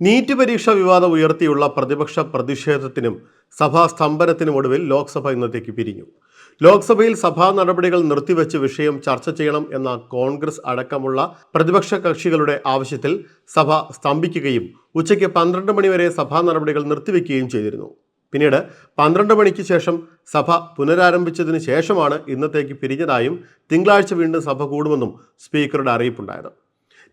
NEET പരീക്ഷ വിവാദം ഉയർത്തിയുള്ള പ്രതിപക്ഷ പ്രതിഷേധത്തിനും സഭാ സ്തംഭനത്തിനും ഒടുവിൽ ലോക്സഭ ഇന്നത്തേക്ക് പിരിഞ്ഞു. ലോക്സഭയിൽ സഭാ നടപടികൾ നിർത്തിവെച്ച് വിഷയം ചർച്ച ചെയ്യണം എന്ന കോൺഗ്രസ് അടക്കമുള്ള പ്രതിപക്ഷ കക്ഷികളുടെ ആവശ്യത്തിൽ സഭ സ്തംഭിക്കുകയും ഉച്ചയ്ക്ക് പന്ത്രണ്ട് മണിവരെ സഭാ നടപടികൾ നിർത്തിവെക്കുകയും ചെയ്തിരുന്നു. പിന്നീട് പന്ത്രണ്ട് മണിക്ക് ശേഷം സഭ പുനരാരംഭിച്ചതിന് ശേഷമാണ് ഇന്നത്തേക്ക് പിരിഞ്ഞതായും തിങ്കളാഴ്ച വീണ്ടും സഭ കൂടുമെന്നും സ്പീക്കറുടെ അറിയിപ്പുണ്ടായത്.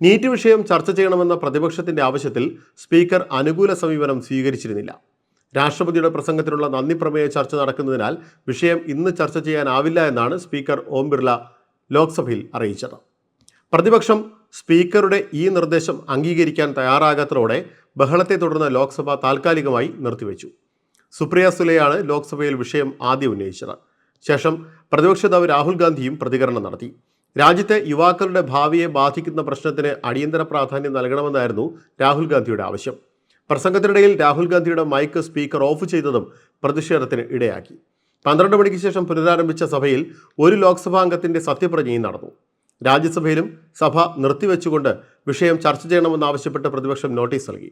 നീറ്റ് വിഷയം ചർച്ച ചെയ്യണമെന്ന പ്രതിപക്ഷത്തിന്റെ ആവശ്യത്തിൽ സ്പീക്കർ അനുകൂല സമീപനം സ്വീകരിച്ചിരുന്നില്ല. രാഷ്ട്രപതിയുടെ പ്രസംഗത്തിനുള്ള നന്ദി പ്രമേയ ചർച്ച നടക്കുന്നതിനാൽ വിഷയം ഇന്ന് ചർച്ച ചെയ്യാനാവില്ല എന്നാണ് സ്പീക്കർ ഓം ബിർള ലോക്സഭയിൽ അറിയിച്ചത്. പ്രതിപക്ഷം സ്പീക്കറുടെ ഈ നിർദ്ദേശം അംഗീകരിക്കാൻ തയ്യാറാകാത്തതോടെ ബഹളത്തെ തുടർന്ന് ലോക്സഭ താൽക്കാലികമായി നിർത്തിവെച്ചു. സുപ്രിയ സുലയാണ് ലോക്സഭയിൽ വിഷയം ആദ്യം ഉന്നയിച്ചത്. ശേഷം പ്രതിപക്ഷ നേതാവ് രാഹുൽ ഗാന്ധിയും പ്രതികരണം നടത്തി. രാജ്യത്തെ യുവാക്കളുടെ ഭാവിയെ ബാധിക്കുന്ന പ്രശ്നത്തിന് അടിയന്തര പ്രാധാന്യം നൽകണമെന്നായിരുന്നു രാഹുൽ ഗാന്ധിയുടെ ആവശ്യം. പ്രസംഗത്തിനിടയിൽ രാഹുൽ ഗാന്ധിയുടെ മൈക്ക് സ്പീക്കർ ഓഫ് ചെയ്തതും പ്രതിഷേധത്തിന് ഇടയാക്കി. പന്ത്രണ്ട് മണിക്ക് ശേഷം പുനരാരംഭിച്ച സഭയിൽ ഒരു ലോക്സഭാംഗത്തിന്റെ സത്യപ്രതിജ്ഞയും നടന്നു. രാജ്യസഭയിലും സഭ നിർത്തിവെച്ചുകൊണ്ട് വിഷയം ചർച്ച ചെയ്യണമെന്നാവശ്യപ്പെട്ട് പ്രതിപക്ഷം നോട്ടീസ് നൽകി.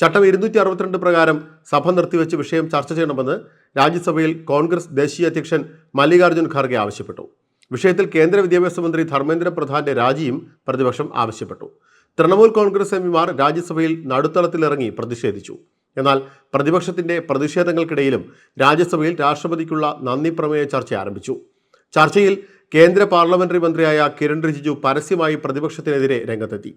ചട്ടം ഇരുന്നൂറ്റി അറുപത്തിരണ്ട് പ്രകാരം സഭ നിർത്തിവെച്ച് വിഷയം ചർച്ച ചെയ്യണമെന്ന് രാജ്യസഭയിൽ കോൺഗ്രസ് ദേശീയ അധ്യക്ഷൻ മല്ലികാർജുൻ ഖാർഗെ ആവശ്യപ്പെട്ടു. വിഷയത്തിൽ കേന്ദ്ര വിദ്യാഭ്യാസ മന്ത്രി ധർമ്മേന്ദ്ര പ്രധാന്റെ രാജിയും പ്രതിപക്ഷം ആവശ്യപ്പെട്ടു. തൃണമൂൽ കോൺഗ്രസ് എംപിമാർ രാജ്യസഭയിൽ നടുത്തളത്തിലിറങ്ങി പ്രതിഷേധിച്ചു. എന്നാൽ പ്രതിപക്ഷത്തിന്റെ പ്രതിഷേധങ്ങൾക്കിടയിലും രാജ്യസഭയിൽ രാഷ്ട്രപതിക്കുള്ള നന്ദി പ്രമേയ ചർച്ച ആരംഭിച്ചു. ചർച്ചയിൽ കേന്ദ്ര പാർലമെന്ററി മന്ത്രിയായ കിരൺ റിജിജു പരസ്യമായി പ്രതിപക്ഷത്തിനെതിരെ രംഗത്തെത്തി.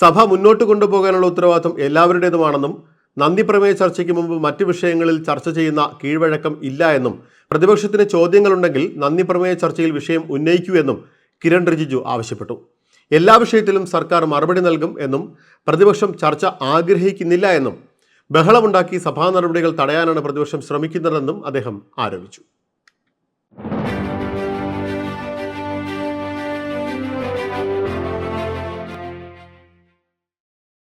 സഭ മുന്നോട്ട് കൊണ്ടുപോകാനുള്ള ഉത്തരവാദിത്വം എല്ലാവരുടേതുമാണെന്നും നന്ദി പ്രമേയ ചർച്ചയ്ക്ക് മുമ്പ് മറ്റ് വിഷയങ്ങളിൽ ചർച്ച ചെയ്യുന്ന കീഴ്വഴക്കം ഇല്ല എന്നും പ്രതിപക്ഷത്തിന് ചോദ്യങ്ങളുണ്ടെങ്കിൽ നന്ദിപ്രമേയ ചർച്ചയിൽ വിഷയം ഉന്നയിക്കൂ എന്നും കിരൺ റിജിജു ആവശ്യപ്പെട്ടു. എല്ലാ വിഷയത്തിലും സർക്കാർ മറുപടി നൽകും എന്നും പ്രതിപക്ഷം ചർച്ച ആഗ്രഹിക്കുന്നില്ല എന്നും ബഹളമുണ്ടാക്കി സഭാ നടപടികൾ തടയാനാണ് പ്രതിപക്ഷം ശ്രമിക്കുന്നതെന്നും അദ്ദേഹം ആരോപിച്ചു.